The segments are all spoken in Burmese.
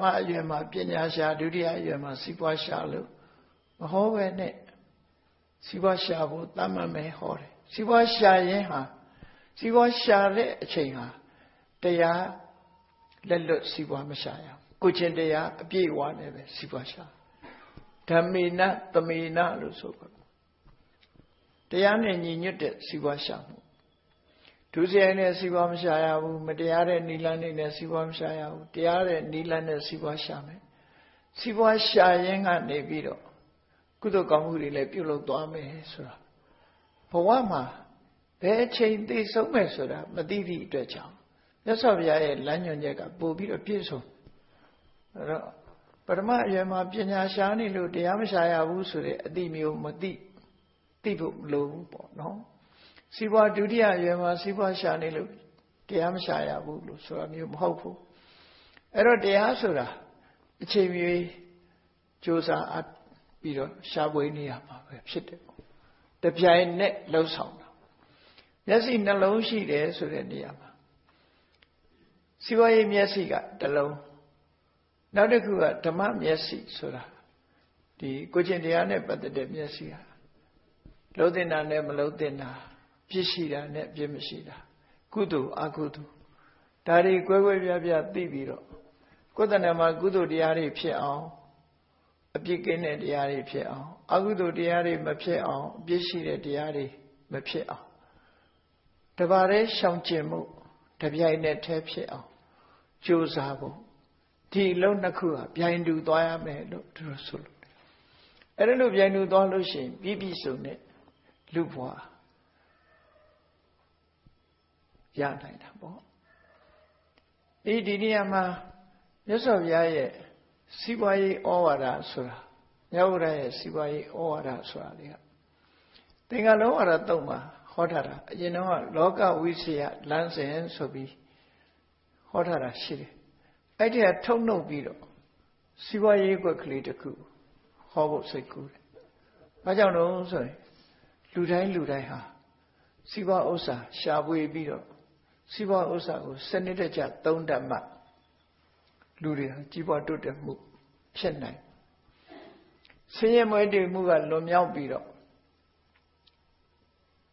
မအရွယ်မှာပညာရှာဒုတိယအရွယ်မှာစီးပွားရှာလို့မဟောပဲနဲ့စီးပွားရှာဖို့တတ်မှတ်မယ်ဟောတယ်စီးပွားရှာရင်ဟာစီးပွားရှာတဲ့အချိန်ဟာတရားလက်လွတ်စီးပွားမရှာရဘူးကိုချင်းတရားအပြည့်အဝနဲ့ပဲစီးပွားရှာဓမ္မေနသမေနလို့ဆိုပါတရားနဲ့ညီညွတ်တဲ့စီးပွားရှာမှု ဒုစရိုက်နဲ့စီးပွားမရှာရဘူးမတရားတဲ့နိလန်းနေနဲ့စီးပွားမရှာရဘူးတရားတဲ့နိလန်းနဲ့စီးပွားရှာမယ်စီးပွားရှာရင်ကနေပြီးတော့ကုသိုလ်ကောင်းမှုတွေလည်းပြုလုပ်သွားမယ်ဆိုတာဘဝမှာဘယ်အချိန်သိဆုံးမယ်ဆိုတာမသိသည့်အတွက်ကြောင့်မြတ်စွာဘုရားရဲ့လမ်းညွှန်ချက်ကပို့ပြီးတော့ပြည့်စုံအဲ့တော့ပထမအရွယ်မှာပညာရှားနေလို့တရားမရှာရဘူးဆိုတဲ့အတိမျိုးမသိသိဖို့မလိုဘူးပေါ့နော် စီးပွားဒုတိယအရွယ်မှာစီးပွားရှာနေလို့တရားမရှာရဘူးလို့ဆိုတာမျိုးမဟုတ်ဘူးအဲ့တော့တရားဆိုတာအချိန်မျိုးကြိုးစားအပ်ပြီးတော့ရှားပွေးနေရမှာပဲဖြစ်တယ်ပေါ့တပြိုင်နက်လှုပ်ဆောင်တာမျက်စိနှလုံးရှိတယ်ဆိုတဲ့နေရာမှာစီးပွားရေးမျက်စိကတစ်လုံးနောက်တစ်ခုကဓမ္မမျက်စိဆိုတာဒီကိုကျင့်တရားနဲ့ပတ်သက်တဲ့မျက်စိဟာလုံးတင်တာနဲ့မလုံးတင်တာ ပြည့်ရှိတာနဲ့ပြည့်မရှိတာကုသိုလ်အကုသိုလ်ဒါတွေကွဲကွဲပြားပြားသိပြီးတော့ကိုယ်တဏ္ဍမှာကုသိုလ်တရားတွေဖြစ်အောင်အပြစ်ကင်းတဲ့တရားတွေဖြစ်အောင်အကုသိုလ်တရားတွေမဖြစ်အောင်အပြစ်ရှိတဲ့တရားတွေမဖြစ်အောင်တပါးတည်းရှောင်ကျင်မှုတပြိုင်နက်တည်းဖြစ်အောင်ကြိုးစားဖို့ဒီလုံးနှစ်ခုဟာပြိုင်တူသွားရမယ်လို့သူတို့ဆိုလို့အဲ့ဒါလို့ပြိုင်တူသွားလို့ရှိရင် ပြီးပြီစုံတဲ့လူဘွား ရနိုင်တာပေါ့ဒီဒီနေရာမှာမြတ်စွာဘုရားရဲ့စီးပွားရေးဩဝါဒဆိုတာမြတ်ဗုဒ္ဓရဲ့စီးပွားရေးဩဝါဒဆိုတာလေသင်္ကလောဝါဒတုံးမှာဟောထားတာအရင်တော့လောကဝိစီယလမ်းစဉ်ဆိုပြီးဟောထားတာရှိတယ်အဲ့ဒီကထုတ်နှုတ်ပြီးတော့စီးပွားရေးကွက်ကလေးတစ်ခုဟောဖို့စိတ်ကူးတယ်။ဘာကြောင့်လဲဆိုရင်လူတိုင်းလူတိုင်းဟာစီးပွားဥစ္စာရှာဖွေပြီးတော့ စီးပွားဥစ္စာကိုစနစ်တကျသုံးတတ်မှလူတွေဟာကြီးပွားတိုးတက်မှုဖြစ်နိုင်ဆင်းရဲမွဲတေမှုကလွန်မြောက်ပြီးတော့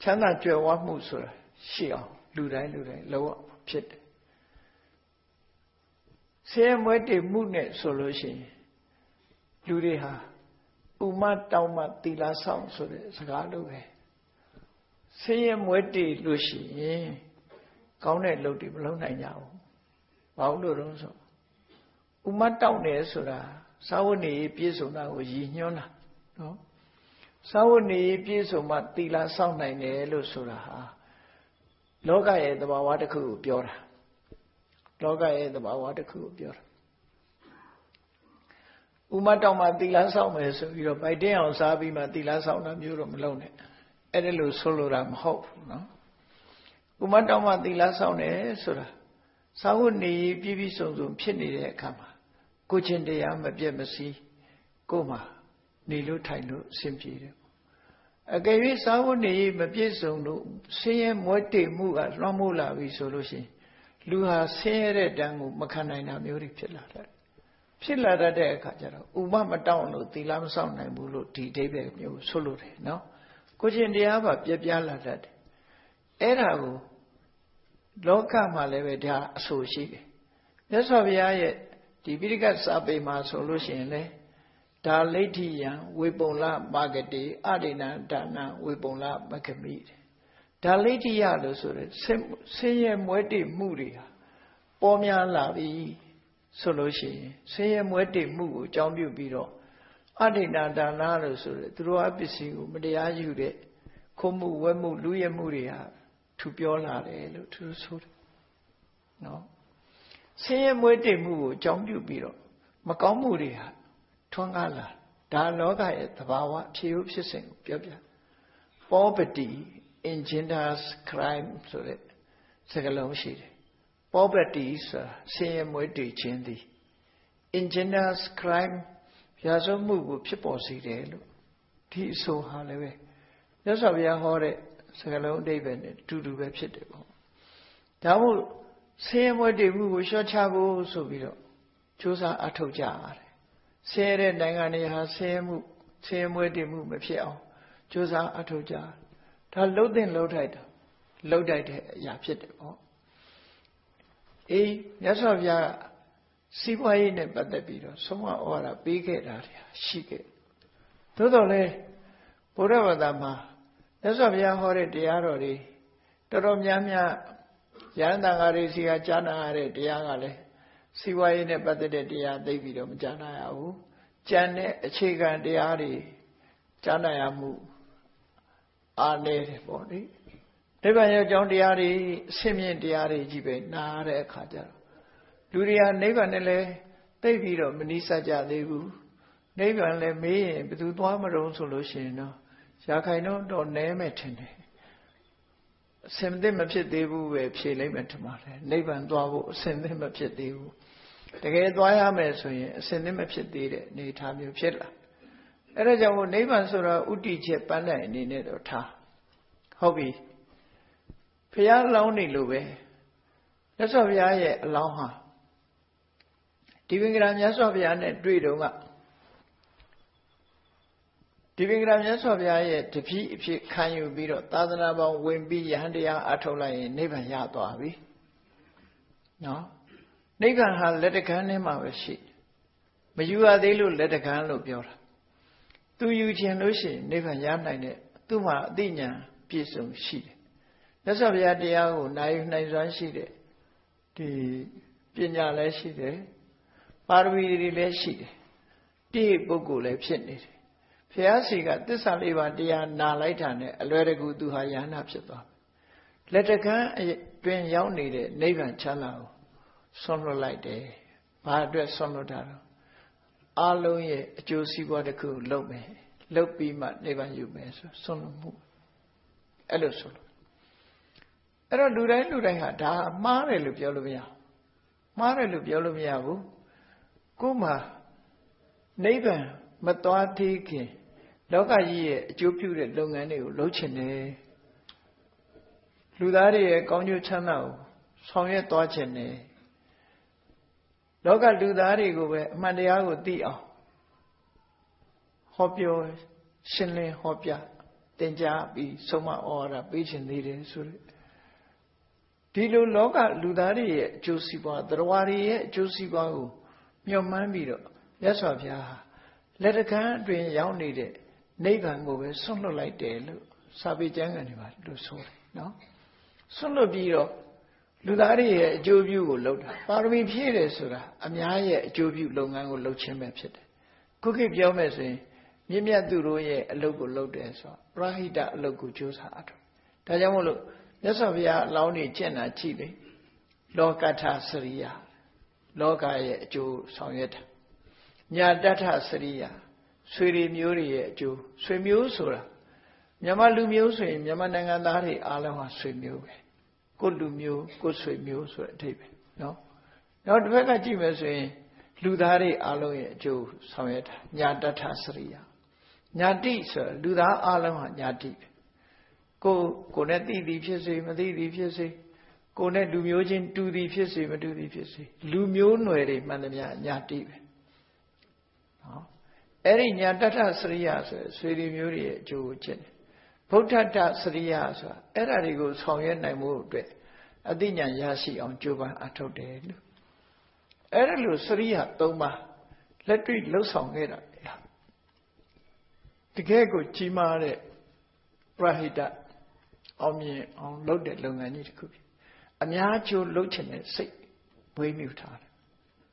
ချမ်းသာကြွယ်ဝမှုဆိုတာရှိအောင်လူတိုင်းလူတိုင်းလောဖြစ်တယ်ဆင်းရဲမွဲတေမှုနဲ့ဆိုလို့ရှိရင်လူတွေဟာဥမတောင်းမှတီလာဆောင်ဆိုတဲ့စကားလိုပဲဆင်းရဲမွဲတေလို့ရှိရင် ကောင်းတဲ့လုပ်တွေမလုပ်နိုင်ကြဘူးဘာလို့လို့ဆိုဥမတောင်းတယ်ဆိုတာသာဝနေပြည့်စုံတာကိုရည်ညွှန်းတာနော်သာဝနေပြည့်စုံမှတီလာဆောင်နိုင်တယ်လို့ဆိုတာဟာလောကရဲ့သဘာဝတစ်ခုကိုပြောတာလောကရဲ့သဘာဝတစ်ခုကိုပြောတာဥမတောင်မှသီလဆောင်မယ်ဆိုပြီးတော့ဗိုက်တင်းအောင်စားပြီးမှသီလဆောင်တာမျိုးတော့မလုပ်နဲ့အဲ့ဒါလို့ဆိုလိုတာမဟုတ်ဘူးနော် ဥမတောင်မှသီလဆောင်တယ်ဆိုတာသာဝတ်နေပြည့်ပြည့်စုံစုံဖြစ်နေတဲ့အခါမှာကိုချင်းတရားမပြတ်မစည်းကိုမှနေလို့ထိုင်လို့အဆင်ပြေတယ်အကယ်၍သာဝတ်နေမပြည့်စုံလို့ဆင်းရဲမွဲတေမှုကလွှမ်းမိုးလာပြီဆိုလို့ရှိရင်လူဟာဆင်းရဲတဲ့တန်းကိုမခံနိုင်တာမျိုးတွေဖြစ်လာတယ်ဖြစ်လာတတ်တဲ့အခါကျတော့ဥမမတောင်းလို့သီလမဆောင်နိုင်ဘူးလို့ဒီအဓိပ္ပာယ်မျိုးဆိုလို့တယ်နော်ကိုချင်းတရားပါပြပြလာတတ်တယ်အဲ့ဒါကို လောကမှာလည်းပဲဒါအဆိုရှိတယ်မြတ်စွာဘုရားရဲ့ဒီပိဋကစာပေမှာဆိုလို့ရှိရင်လေဒါလိဋ္ဌိယံဝေပုံလမာဂတိအရိဏဒါနဝေပုံလမဂမိတဲ့ဒါလိဋ္ဌိယလို့ဆိုတဲ့ဆင်းရဲမွဲတေမှုတွေဟာပေါ်များလာပြီဆိုလို့ရှိရင်ဆင်းရဲမွဲတေမှုကိုအကြောင်းပြုပြီးတော့အဋ္ဌိနာဒါနလို့ဆိုတဲ့သူတို့အပစ္စည်းကိုမတရားယူတဲ့ခုမှုဝဲမှုလူရဲမှုတွေဟာ ထူပြောလာတယ်လို့သူဆိုတယ်နော်ဆင်းရဲမွဲတေမှုကိုအကြောင်းပြုပြီးတော့မကောင်းမှုတွေဟာထွန်းကားလာဒါလောကရဲ့သဘာဝဖြေဥဖြစ်စဉ်ကိုပြောပြ poverty engenders crime ဆိုတဲ့စကားလုံးရှိတယ် poverty ဆိုတာဆင်းရဲမွဲတေခြင်းသည် engenders crime ရာဇဝမှုကိုဖြစ်ပေါ်စေတယ်လို့ဒီအဆိုဟာလည်းပဲမြတ်စွာဘုရားဟောတဲ့ စကားလုံးအဓိပ္ပာယ်နဲ့တူတူပဲဖြစ်တယ်ပေါ့ဒါမို့ဆင်းရဲမွဲတေမှုကိုလျှော့ချဖို့ဆိုပြီးတော့ကြိုးစားအထောက်ကြရတယ်ဆင်းရဲတဲ့နိုင်ငံတွေဟာဆင်းရဲမှုဆင်းရဲမွဲတည်မှုမဖြစ်အောင်ကြိုးစားအထောက်ကြဒါလှုပ်တဲ့လှုပ်ထိုက်တာလှုပ်တိုက်တဲ့အရာဖြစ်တယ်ပေါ့အေးမြတ်စွာဘုရားစီးပွားရေးနဲ့ပတ်သက်ပြီးတော့ဆုံးမဩဝါဒပေးခဲ့တာတွေရှိခဲ့သို့တော်လည်းဘုရားဘာသာမှာ မြတ်စွာဘုရားဟောတဲ့တရားတော်တွေတော်တော်များများရဟန္တာဃာတွေစီကကြားနာရတဲ့တရားကလည်းစီးပွားရေးနဲ့ပတ်သက်တဲ့တရားသိပြီးတော့မကြားနာရဘူးကြံတဲ့အခြေခံတရားတွေကြားနာရမှုအားနည်းတယ်ပေါ့လေနိဗ္ဗာန်ရဲ့အကြောင်းတရားတွေအဆင့်မြင့်တရားတွေကြီးပဲနားတဲ့အခါကျတော့လူတွေကနိဗ္ဗာန်နဲ့လည်းသိပြီးတော့မနိစ္စကြသေးဘူးနိဗ္ဗာန်လည်းမေးရင်ဘယ်သူသွားမလို့ဆိုလို့ရှိရင်တော့ ရာခိုင်တော့တော့နဲမဲ့ထင်တယ်အစင်သစ်မဖြစ်သေးဘူးပဲဖြေလိုက်မယ်ထင်ပါတယ်နိဗ္ဗာန်သွားဖို့အစင်သစ်မဖြစ်သေးဘူးတကယ်သွားရမယ်ဆိုရင်အစင်သစ်မဖြစ်သေးတဲ့အနေအထားမျိုးဖြစ်လာအဲ့ဒါကြောင့်နိဗ္ဗာန်ဆိုတာဥတီချက်ပန်းနိုင်အနေနဲ့တော့ထားဟုတ်ပြီဖះလောင်းနေလို့ပဲမြတ်စွာဘုရားရဲ့အလောင်းဟာဒီဝိင်္ဂရာမြတ်စွာဘုရားနဲ့တွေ့တော့က ဒီပင်္ဂရာမြတ်စွာဘုရားရဲ့တပည့်အဖြစ်ခံယူပြီးတော့သာသနာပေါင်းဝင်ပြီးယဟန်တရားအထုတ်လိုက်ရင်နိဗ္ဗာန်ရသွားပြီနော်နိဗ္ဗာန်ဟာလက်တကမ်းထဲမှာပဲရှိမယူရသေးလို့လက်တကမ်းလို့ပြောတာသူယူခြင်းလို့ရှိရင်နိဗ္ဗာန်ရနိုင်တဲ့သူ့မှာအသိဉာဏ်ပြည့်စုံရှိတယ်မြတ်စွာဘုရားတရားကိုနိုင်နိုင်စွမ်းရှိတဲ့ဒီပညာလည်းရှိတယ်ပါရမီတွေလည်းရှိတယ်ပြည့်ပုဂ္ဂိုလ်လည်းဖြစ်နေတယ် ဖះစီကသစ္စာလေးပါးတရားနာလိုက်တာနဲ့အလွယ်တကူသူဟာယန္နာဖြစ်သွားလက်တကမ်းအတွင်ရောက်နေတဲ့နိဗ္ဗာန်ချမ်းသာကိုဆွန့်လွတ်လိုက်တယ်။ဘာအတွက်ဆွန့်လွတ်တာတော့အလုံးရဲ့အကျိုးစီးပွားတစ်ခုလုပ်မယ်။လုပ်ပြီးမှနိဗ္ဗာန်ယူမယ်ဆိုဆွန့်လွတ်မှုအဲ့လိုဆိုလို့အဲ့တော့လူတိုင်းလူတိုင်းဟာဒါမှားတယ်လို့ပြောလို့မရဘူး။မှားတယ်လို့ပြောလို့မရဘူး။ကို့မှာနိဗ္ဗာန်မသွားသေးခင် လောကကြီးရဲ့အကျိုးပြုတဲ့လုပ်ငန်းတွေကိုလုပ်ချင်တယ်လူသားတွေရဲ့ကောင်းကျိုးချမ်းသာကိုဆောင်ရွက်သွားချင်တယ်လောကလူသားတွေကိုပဲအမှန်တရားကိုသိအောင်ဟောပြောရှင်းလင်းဟောပြတင်ကြားပြီးဆုံးမဩဝါဒပေးခြင်းသေးတယ်ဆိုရဒီလိုလောကလူသားတွေရဲ့အကျိုးစီးပွားတရားတွေရဲ့အကျိုးစီးပွားကိုမျှော်မှန်းပြီးတော့မြတ်စွာဘုရားလက်တကမ်းအတွင်ရောက်နေတဲ့ နိဗ္ဗာန်ကိုပဲဆွန့်လွတ်လိုက်တယ်လို့စာပေကျမ်းဂန်တွေမှာလို့ဆိုတယ်နော်ဆွန့်လွတ်ပြီးတော့လူသားတွေရဲ့အကျိုးပြုကိုလုပ်တာပါရမီဖြည့်တယ်ဆိုတာအများရဲ့အကျိုးပြုလုပ်ငန်းကိုလုပ်ခြင်းပဲဖြစ်တယ်ခုခေတ်ပြောမယ်ဆိုရင်မြင့်မြတ်သူတို့ရဲ့အလုပ်ကိုလုပ်တယ်ဆိုတော့ပရဟိတအလုပ်ကိုကြိုးစားအထောက်ဒါကြောင့်မို့လို့မြတ်စွာဘုရားအလောင်းနေကျင့်တာကြည့်လေလောကထစရိယလောကရဲ့အကျိုးဆောင်ရွက်တာညာတထစရိယ ဆွေတွေမျိုးတွေရဲ့အကျိုးဆွေမျိုးဆိုတာမြန်မာလူမျိုးဆိုရင်မြန်မာနိုင်ငံသားတွေအားလုံးဟာဆွေမျိုးပဲကိုလူမျိုးကိုဆွေမျိုးဆိုတဲ့အထိပ္ပယ်နော်နောက်တစ်ဖက်ကကြည့်မယ်ဆိုရင် လူသားတွေအားလုံးရဲ့အကျိုးဆောင်ရွက်တာညာတထစရိယညာတိဆိုလူသားအားလုံးဟာညာတိပဲကိုကိုနဲ့သိသည်ဖြစ်စေမသိသည်ဖြစ်စေကိုနဲ့လူမျိုးချင်းတူသည်ဖြစ်စေမတူသည်ဖြစ်စေလူမျိုးနွယ်တွေမှန်သမျှညာတိပဲနော် အဲ့ဒီညာတထစရိယဆိုဆွေတွေမျိုးတွေရဲ့အကျိုးကိုချက်တယ်ဗုဒ္ဓတစရိယဆိုတာအဲ့ဒါတွေကိုဆောင်ရွက်နိုင်မှုအတွက်အသိဉာဏ်ရရှိအောင်ကြိုးပမ်းအထောက်တယ်လို့အဲ့ဒါလို့စရိယ၃ပါးလက်တွေ့လှုပ်ဆောင်ခဲ့တာတကယ်ကိုကြီးမားတဲ့ပရဟိတအောင်မြင်အောင်လုပ်တဲ့လုပ်ငန်းကြီးတစ်ခုဖြစ်အများကျိုးလုပ်ချင်တဲ့စိတ်ဝေးမြူထားတယ်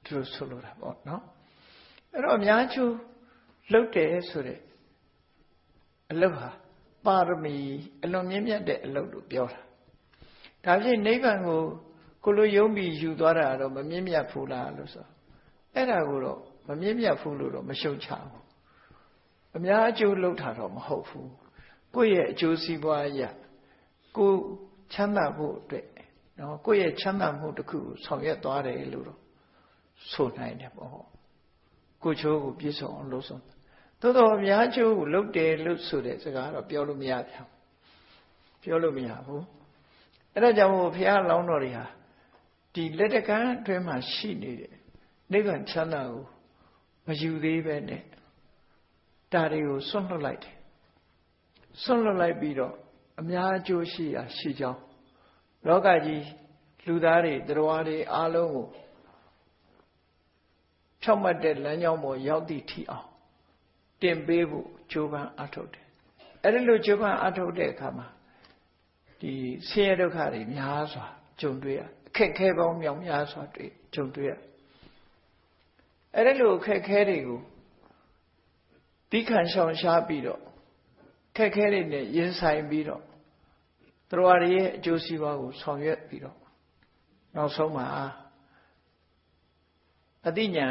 သူတို့ဆိုလိုတာပေါ့နော်အဲ့တော့အများကျိုး လှုပ်တယ်ဆိုတဲ့အလုပ်ဟာပါရမီအလွန်မြင့်မြတ်တဲ့အလုပ်လို့ပြောတာဒါဖြင့်နိဗ္ဗာန်ကိုကိုလိုယုံပြီးယူသွားတာတော့မမြင့်မြတ်ဘူးလားလို့ဆိုအဲ့ဒါကိုတော့မမြင့်မြတ်ဘူးလို့တော့မရှုံချဘူးအများအကျိုးလုပ်တာတော့မဟုတ်ဘူးကိုယ့်ရဲ့အကျိုးစီးပွားအရာကိုချမ်းသာဖို့အတွက်နော်ကိုယ့်ရဲ့ချမ်းသာမှုတစ်ခုကိုဆောင်ရွက်သွားတယ်လို့တော့ဆိုနိုင်တယ်ပေါ့ကိုချိုးကိုပြည့်စုံအောင်လုပ်ဆောင် သို့တော်အများကျိုးကိုလုပ်တယ်လို့ဆိုတဲ့စကားတော့ပြောလို့မရပြန်ပြောလို့မရဘူးအဲ့ဒါကြောင့်မို့ဘုရားလောင်းတော်တွေဟာဒီလက်တကမ်းအတွင်းမှာရှိနေတဲ့နိဗ္ဗာန်ချမ်းသာကိုမယူသေးပဲနဲ့ဒါတွေကိုစွန့်လွတ်လိုက်တယ်စွန့်လွတ်လိုက်ပြီးတော့အများအကျိုးရှိရာရှိကြောင်းလောကကြီးလူသားတွေတရားတွေအားလုံးကိုဖြောက်မှတ်တဲ့လမ်းကြောင်းပေါ်ရောက်သည့်ထီအောင် တင်ပေးဖို့ကြိုးပမ်းအထုတ်တယ်အဲ့ဒီလိုကြိုးပမ်းအထုတ်တဲ့အခါမှာဒီဆင်းရဲဒုက္ခတွေများစွာကြုံတွေ့ရအခက်ခဲပေါင်းမြောင်များစွာတွေ့ကြုံတွေ့ရအဲ့ဒီလိုအခက်ခဲတွေကိုတိခံရှောင်ရှားပြီးတော့ခက်ခဲတွေနဲ့ရင်ဆိုင်ပြီးတော့တရားရရဲ့အကျိုးစီးပွားကိုဆောင်ရွက်ပြီးတော့နောက်ဆုံးမှာအတိညာ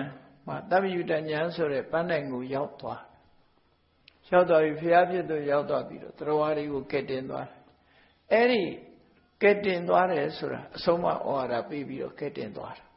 မှာတပ္ပယုတညာဆိုတဲ့ပန်းတိုင်ကိုရောက်သွား ရောက်သွားပြီဖျားဖြစ်သူရောက်သွားပြီးတော့တရားတွေကိုကဲတင်သွားတယ်အဲ့ဒီကဲတင်သွားတယ်ဆိုတာအဆုံးမဩဝါဒပေးပြီးတော့ကဲတင်သွားတာ